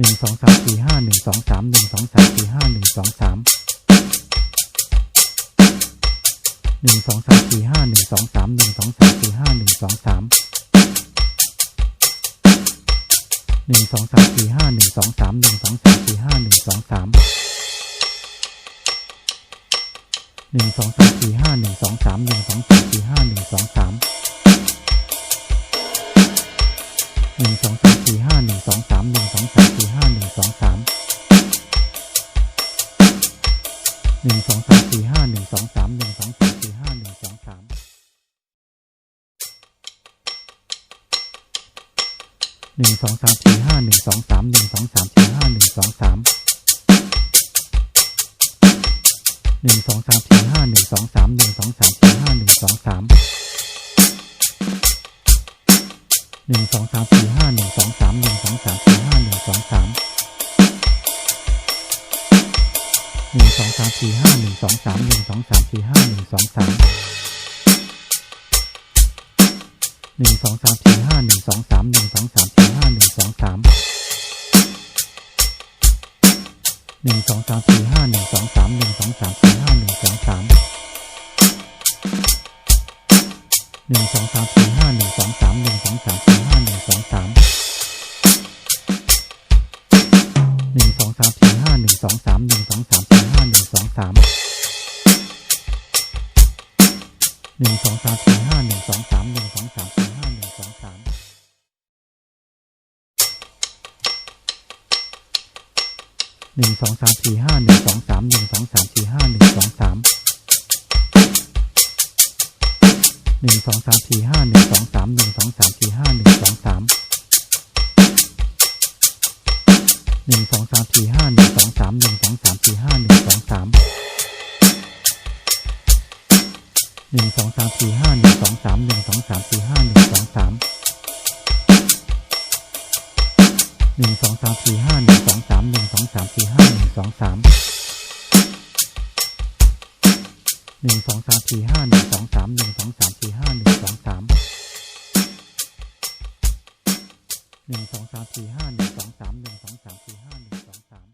หนึ่งสองสามสี่ห้าหนึ่งสองสามหนึ่งสองสามสี่ห้าหนึ่งสองสามหนึ่งสองสามสี่ห้าหนึ่งสองสามหนึ่งสองสามสี่ห้าหนึ่งสองสามหนึ่งสองสามสี่ห้าหนึ่งสองสามหนึ่งสองสามสี่ห้าหนึ่งสองสามหนึ่งสองสามสี่ห้าหนึ่งสองสามหนึ่งสองสามสี่ห้าหนึ่งสองสาม หนึ่งสองสามสี่ห้าหนึ่งสองสามหนึ่งสองสามสี่ห้าหนึ่งสองสามหนึ่งสองสามสี่ห้าหนึ่งสองสามหนึ่งสองสามสี่ห้าหนึ่งสองสามหนึ่งสองสามสี่ห้าหนึ่งสองสามหนึ่งสองสามสี่ห้าหนึ่งสองสามหนึ่งสองสามสี่ห้าหนึ่งสองสามหนึ่งสองสามสี่ห้าหนึ่งสองสาม หนึ่งสองสามสี่ห้าหนึ่งสองสามหนึ่งสองสามสี่ห้าหนึ่งสองสามหนึ่งสองสามสี่ห้าหนึ่งสองสามหนึ่งสองสามสี่ห้าหนึ่งสองสามหนึ่งสองสามสี่ห้าหนึ่งสองสามหนึ่งสองสามสี่ห้าหนึ่งสองสามหนึ่งสองสามสี่ห้าหนึ่งสองสามหนึ่งสองสามสี่ห้าหนึ่งสองสาม หนึ่งสองสามสี่ห้าหนึ่งสองสามหนึ่งสองสามสี่ห้าหนึ่งสองสามหนึ่งสองสามสี่ห้าหนึ่งสองสามหนึ่งสองสามสี่ห้าหนึ่งสองสามหนึ่งสองสามสี่ห้าหนึ่งสองสามหนึ่งสองสามสี่ห้าหนึ่งสองสามหนึ่งสองสามสี่ห้าหนึ่งสองสามหนึ่งสองสามสี่ หนึ่งสองสามสี่ห้าหนึ่งสองสามหนึ่งสองสามสี่ห้าหนึ่งสองสามหนึ่งสองสามสี่ห้าหนึ่งสองสามหนึ่งสองสามสี่ห้าหนึ่งสองสามหนึ่งสองสามสี่ห้าหนึ่งสองสามหนึ่งสองสามสี่ห้าหนึ่งสองสามหนึ่งสองสามสี่ห้าหนึ่งสองสามหนึ่งสองสามสี่ห้าหนึ่งสองสาม หนึ่งสองสามสี่ห้าหนึ่งสองสามหนึ่งสองสามสี่ห้าหนึ่งสองสามหนึ่งสองสามสี่ห้าหนึ่งสองสามหนึ่งสองสามสี่ห้าหนึ่งสองสาม